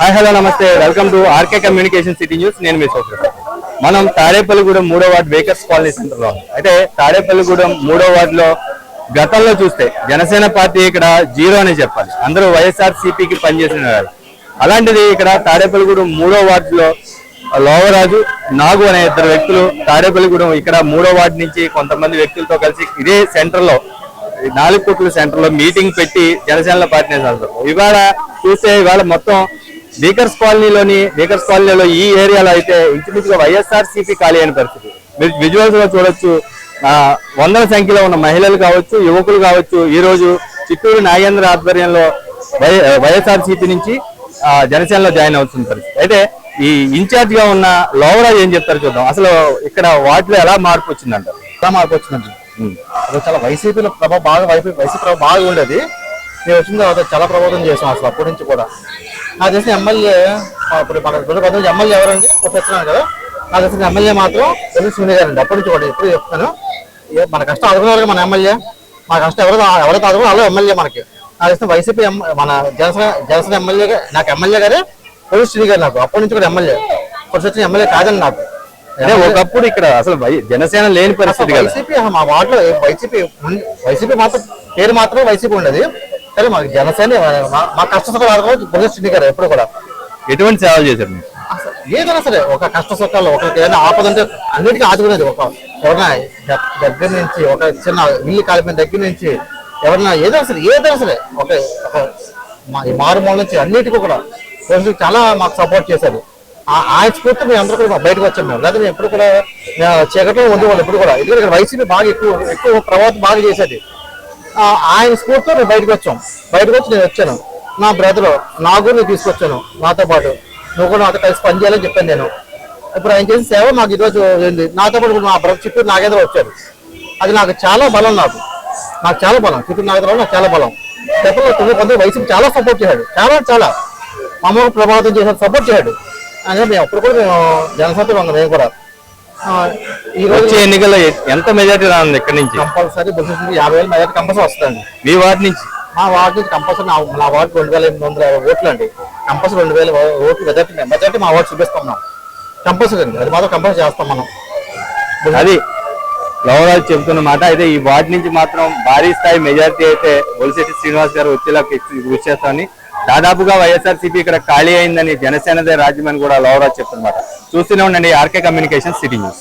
Hi hello నమస్తే. Welcome to RK communication city news నేను మీ సోఫర్ మనం తాడేపల్లిగూడెం మూడో వార్డ్ బేకర్స్ కాలనీ సెంటర్లో అయితే తాడేపల్లిగూడెం మూడో వార్డులో గతంలో చూస్తే జనసేన పార్టీ ఇక్కడ జీరో అని చెప్పాలి. అందరూ వైఎస్ఆర్ సిపికి పనిచేసిన వాళ్ళు. అలాంటిది ఇక్కడ తాడేపల్లిగూడెం మూడో వార్డులో లోవరాజు నాగు అనే ఇద్దరు వ్యక్తులు తాడేపల్లిగూడెం ఇక్కడ మూడో వార్డు నుంచి కొంతమంది వ్యక్తులతో కలిసి ఇదే సెంటర్లో నాలుగు కోట్ల సెంటర్లో మీటింగ్ పెట్టి జనసేన పార్టీ ఇవాళ చూస్తే ఇవాళ మొత్తం బీకర్స్ కాలనీలోని బీకర్స్ కాలనీలో ఈ ఏరియాలో అయితే ఇంచుమించుగా వైఎస్ఆర్ సిపి ఖాళీ అయిన పరిస్థితి. మీరు విజువల్స్లో చూడొచ్చు. వందల సంఖ్యలో ఉన్న మహిళలు కావచ్చు యువకులు కావచ్చు ఈ రోజు చిత్తూరు నాగేంద్ర ఆధ్వర్యంలో వై వైఎస్ఆర్ సిపి నుంచి జనసేనలో జాయిన్ అవుతున్న పరిస్థితి. అయితే ఈ ఇన్ఛార్జ్గా ఉన్న లోవరాజ్ ఏం చెప్తారు చూద్దాం. అసలు ఇక్కడ వాటిలో ఎలా మార్పు వచ్చిందంటారు చాలా మార్పు వచ్చిందండి అది చాలా వైసీపీలో ప్రభావం బాగా వైసీపీ వైసీపీ ప్రభావం బాగా ఉండేది నేను వచ్చిన తర్వాత చాలా ప్రభావితం చేసాం అసలు అప్పటి నుంచి కూడా. నాకు తెలిసిన ఎమ్మెల్యే ఇప్పుడు మన రెండు పది ఎమ్మెల్యే ఎవరండి? ఒక చెప్తున్నాను కదా. నాకు తెలిసిన ఎమ్మెల్యే మాత్రం తెలుగు సునీ గారండి అప్పటి నుంచి కూడా ఎప్పుడు చెప్తాను మన కష్టం అదుకున్నారు మన ఎమ్మెల్యే. మన కష్టం ఎవరు ఎవరైతే అదుగు అలా ఎమ్మెల్యే మనకి. నాకు తెలిసిన వైసీపీ మన జనసేన జనసేన ఎమ్మెల్యే నాకు ఎమ్మెల్యే గారే తెలుగు శ్రీ గారు నాకు. అప్పటి నుంచి కూడా ఎమ్మెల్యే. ఇప్పుడు వచ్చిన ఎమ్మెల్యే కాదండి నాకు. అంటే ఒకప్పుడు ఇక్కడ అసలు జనసేన లేని పరిస్థితి వైసీపీ మా వార్డులో వైసీపీ వైసీపీ మాత్రం పేరు మాత్రమే వైసీపీ ఉండేది. సరే మాకు జనసేన మా- కష్ట సుఖాలు బుద్ధి శ్రీ గారు ఎప్పుడు కూడా. ఎటువంటి సేవలు చేశారు మీరు? ఏదైనా సరే ఒక కష్ట సుఖాలు ఒకరికి ఏదైనా ఆపదంటే అన్నిటికీ ఆదుకునేది ఒక ఎవరైనా దగ్గర నుంచి ఒక చిన్న ఇల్లు కాలిపోయిన దగ్గర నుంచి ఎవరైనా ఏదైనా సరే ఏదైనా సరే ఒక ఒక మారుమూల నుంచి అన్నిటికీ కూడా కొంచెం చాలా మాకు సపోర్ట్ చేశారు. ఆ- ఆయన స్ఫూర్తి మేము అందరూ కూడా బయటకు వచ్చాం మేము. లేదా మేము ఎప్పుడు కూడా చీకట్లో ఉండేవాళ్ళు ఎప్పుడు కూడా. ఎందుకంటే వైసీపీ బాగా ఎక్కువ ఎక్కువ ప్రభావం బాగా చేసేది ఆయన స్ఫూర్తితో నేను బయటకు వచ్చాం. బయటకు వచ్చి నేను వచ్చాను. నా బ్రదర్ నా గురిని తీసుకొచ్చాను నాతో పాటు. నువ్వు కూడా నాతో కలిసి పనిచేయాలని చెప్పాను నేను. ఇప్పుడు ఆయన చేసిన సేవ నాకు ఈరోజు ఏంది? నాతో పాటు ఇప్పుడు నా బ్రదర్ చిత్తూరు నాగేంద్ర వచ్చారు. అది నాకు చాలా బలం నాకు. నాకు చాలా బలం. చిత్తూరు నాగేంద్ర నాకు చాలా బలం. చెప్పలేదు తొమ్మిది పంతొమ్మిది వయసుకి చాలా సపోర్ట్ చేశాడు. చాలా చాలా. మా ప్రభావితం చేశాడు సపోర్ట్ చేశాడు. అని మేము అప్పుడు కూడా మేము జనసంతో ఉన్నాం మేము కూడా. వచ్చే ఎన్నికల్లో ఎంత మెజార్టీ రానుంది ఇక్కడ నుంచి? కంపల్సరీ బుద్ధి యాభై వేల మెజార్టీ కంపల్సరీ వస్తుందండి. మీ వార్డు నుంచి? మా వార్డు నుంచి కంపల్సరీ నా వార్డు రెండు వేల ఎనిమిది వందల యాభై ఓట్లు అండి. కంపల్సరీ రెండు వేల ఓట్లు మెజార్టీ మెజార్టీ మా వార్డు చూపిస్తాం మనం. కంపల్సరీ అండి. అది మాత్రం కంపల్సరీ చేస్తాం మనం. అది లవరాజ్ చెబుతున్న మాట. అయితే ఈ వార్డు నుంచి మాత్రం భారీ స్థాయి మెజార్టీ అయితే బొలిశెట్టి శ్రీనివాస్ గారు వచ్చేలా కృషి చేస్తామని దాదాపుగా వైఎస్ఆర్ సిపి ఇక్కడ ఖాళీ అయిందని జనసేనదే రాజ్యమని కూడా లవరాజ్ చెప్తున్నమాట చూస్తూనే ఉండండి ఆర్కే కమ్యూనికేషన్ సిటీ న్యూస్.